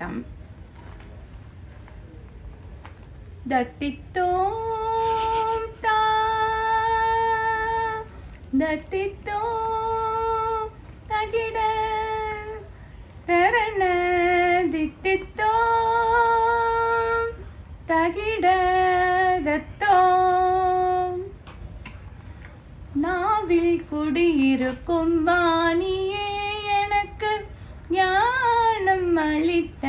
வணக்கம் தத்தித்தோம் தா தத்தித்தோம் தகிட தரண தித்தித்தோம் தகிட தத்தோம் நாவில் குடியிருக்கும் வாணியே ஞானம் அளித்த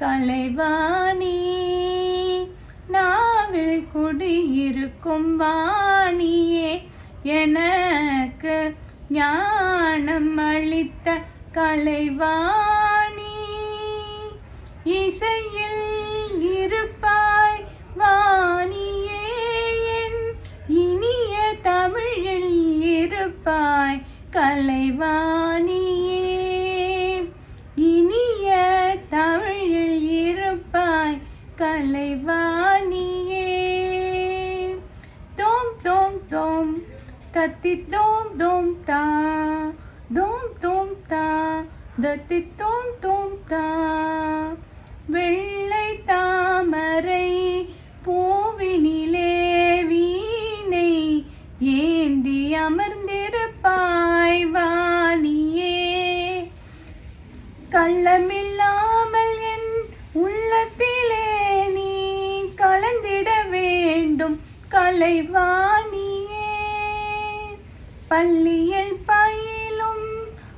கலைவாணி நாவில் குடியிருக்கும் வாணியே எனக்கு ஞானம் அளித்த கலைவாணி. இசையில் இருப்பாய் வாணியே என் இனிய தமிழில் இருப்பாய் கலைவாணி. தத்தி தோம் தோம் தா. தோம் தோம் தா. தத்தி தோம் தோம் தா. வெள்ளை தாமரை பூவினிலே வீணை ஏந்தி அமர்ந்திருப்பாய் வாணியே. கள்ளமில்லாமல் என் உள்ளத்திலே நீ கலந்திட வேண்டும் கலைவாணி பள்ளியில் பயிலும்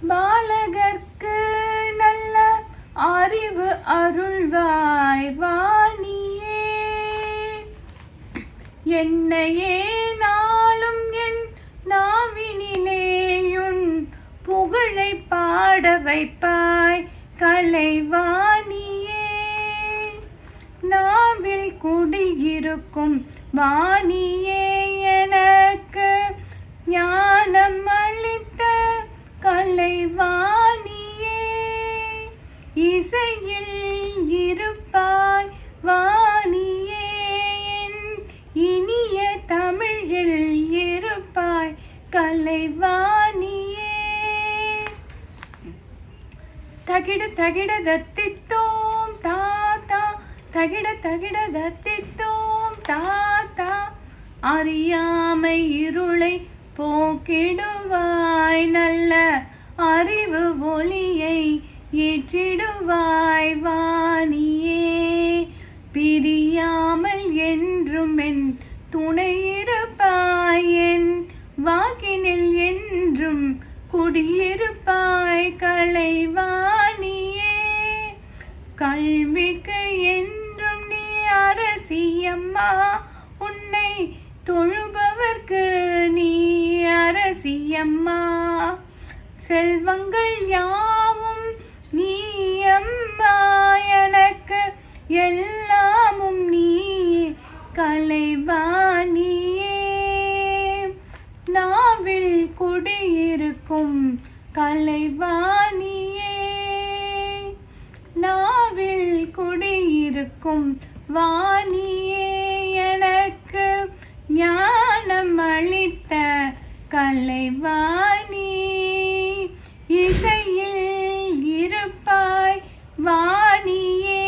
பாலகர்க்கு நல்ல அறிவு அருள்வாய் வாணியே. என்னையே நாளும் என் நாவினிலேயுன் புகழை பாட வைப்பாய் கலைவாணியே. நாவில் குடியிருக்கும் வாணியே. ஞானம் அளித்த கலைவாணியே இசையில் இருப்பாய் வாணியே இனிய தமிழில் இருப்பாய் கலைவாணியே. தகிட தகிட தத்தித்தோம் தாத்தா. தகிட தகிட தத்தித்தோம் தாத்தா. அறியாமை இருளை போக்கிடுவாய். நல்ல அறிவு ஒளியை ஏற்றிடுவாய் வாணியே. பிரியாமல் என்றும் என் துணையிருப்பாய் என் வாக்கினில் என்றும் குடியிருப்பாய் கலைவாணியே. கல்விக்கு என்றும் நீ அரசியம்மா. உன்னை தொழுபவர்க்கு அரசியம்மா செல்வங்கள் யாவும் நீ அம்மா எனக்கு எல்லாமும் நீ கலைவாணியே. நாவில் குடியிருக்கும் கலைவாணியே. நாவில் குடியிருக்கும் வாணியே. எனக்கு ஞானம் அளித்த கலைவாணி. இசையில் இருப்பாய் வாணியே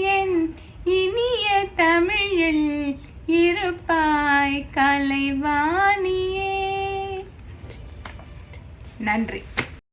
என் இனிய தமிழில் இருப்பாய் கலைவாணியே. நன்றி.